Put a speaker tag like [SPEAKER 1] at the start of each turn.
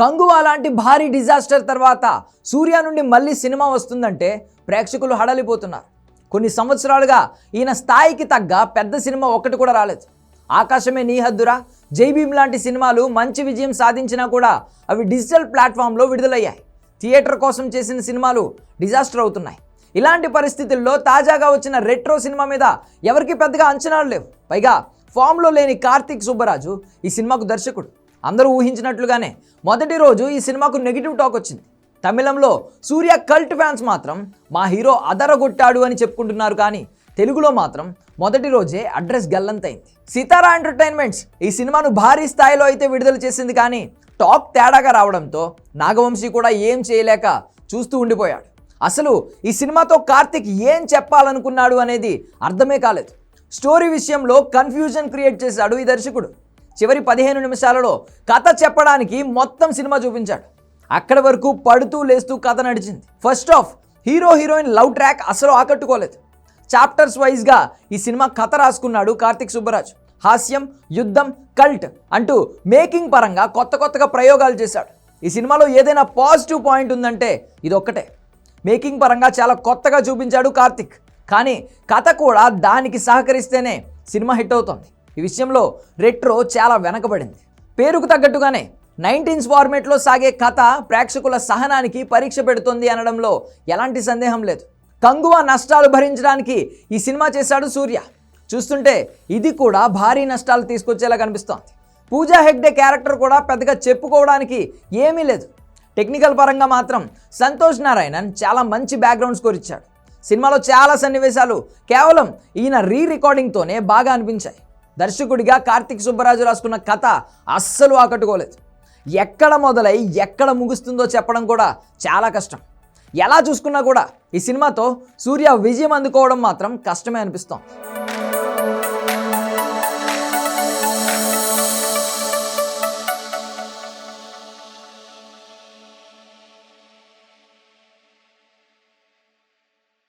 [SPEAKER 1] కంగువా లాంటి భారీ డిజాస్టర్ తర్వాత సూర్య నుండి మళ్ళీ సినిమా వస్తుందంటే ప్రేక్షకులు హడలిపోతున్నారు. కొన్ని సంవత్సరాలుగా ఈయన స్థాయికి తగ్గ పెద్ద సినిమా ఒక్కటి కూడా రాలేదు. ఆకాశమే నీ హద్దురా. జై భీమ్ లాంటి సినిమాలు మంచి విజయం సాధించినా కూడా అవి డిజిటల్ ప్లాట్ఫామ్లో విడుదలయ్యాయి. థియేటర్ కోసం చేసిన సినిమాలు డిజాస్టర్ అవుతున్నాయి. ఇలాంటి పరిస్థితుల్లో తాజాగా వచ్చిన రెట్రో సినిమా మీద ఎవరికి పెద్దగా అంచనాలు లేవు. పైగా ఫామ్లో లేని కార్తీక్ సుబ్బరాజు ఈ సినిమాకు దర్శకుడు. అందరూ ఊహించినట్లుగానే మొదటి రోజు ఈ సినిమాకు నెగిటివ్ టాక్ వచ్చింది. తమిళంలో సూర్య కల్ట్ ఫ్యాన్స్ మాత్రం మా హీరో అదరగొట్టాడు అని చెప్పుకుంటున్నారు కానీ తెలుగులో మాత్రం మొదటి రోజే అడ్రస్ గల్లంతైంది. సితారా ఎంటర్టైన్మెంట్స్ ఈ సినిమాను భారీ స్థాయిలో అయితే విడుదల చేసింది కానీ టాక్ తేడాగా రావడంతో నాగవంశీ కూడా ఏం చేయలేక చూస్తూ ఉండిపోయాడు. అసలు ఈ సినిమాతో కార్తిక్ ఏం చెప్పాలనుకున్నాడు అనేది అర్థమే కాలేదు. స్టోరీ విషయంలో కన్ఫ్యూజన్ క్రియేట్ చేశాడు ఈ దర్శకుడు. చివరి పదిహేను నిమిషాలలో కథ చెప్పడానికి మొత్తం సినిమా చూపించాడు. అక్కడి వరకు పడుతూ లేస్తూ కథ నడిచింది. First half hero heroine love track అసలు ఆకట్టుకోలేదు. చాప్టర్స్ వైజ్గా ఈ సినిమా కథ రాసుకున్నాడు కార్తిక్ సుబ్బరాజ్. హాస్యం యుద్ధం కల్ట్ అంటూ మేకింగ్ పరంగా కొత్త కొత్తగా ప్రయోగాలు చేశాడు. ఈ సినిమాలో ఏదైనా పాజిటివ్ పాయింట్ ఉందంటే ఇది ఒక్కటే మేకింగ్ పరంగా చాలా కొత్తగా చూపించాడు కార్తిక్. కానీ కథ కూడా దానికి సహకరిస్తేనే సినిమా హిట్ అవుతుంది. ఈ విషయంలో రెట్రో చాలా వెనకబడింది. పేరుకు తగ్గట్టుగానే నైన్టీన్స్ ఫార్మేట్లో సాగే కథ ప్రేక్షకుల సహనానికి పరీక్ష పెడుతుంది అనడంలో ఎలాంటి సందేహం లేదు. కంగువ నష్టాలు భరించడానికి ఈ సినిమా చేశాడు సూర్య. చూస్తుంటే ఇది కూడా భారీ నష్టాలు తీసుకొచ్చేలా కనిపిస్తోంది. పూజా హెగ్డే క్యారెక్టర్ కూడా పెద్దగా చెప్పుకోవడానికి ఏమీ లేదు. టెక్నికల్ పరంగా మాత్రం సంతోష్ నారాయణన్ చాలా మంచి బ్యాక్గ్రౌండ్ స్కోర్ ఇచ్చాడు. సినిమాలో చాలా సన్నివేశాలు కేవలం ఈయన రీ రికార్డింగ్తోనే బాగా అనిపించాయి. దర్శకుడిగా కార్తిక్ సుబ్బరాజు రాసుకున్న కథ అస్సలు ఆకట్టుకోలేదు. ఎక్కడ మొదలై ఎక్కడ ముగుస్తుందో చెప్పడం కూడా చాలా కష్టం. ఎలా చూసుకున్నా కూడా ఈ సినిమాతో సూర్య విజయం అందుకోవడం మాత్రం కష్టమే అనిపిస్తోంది.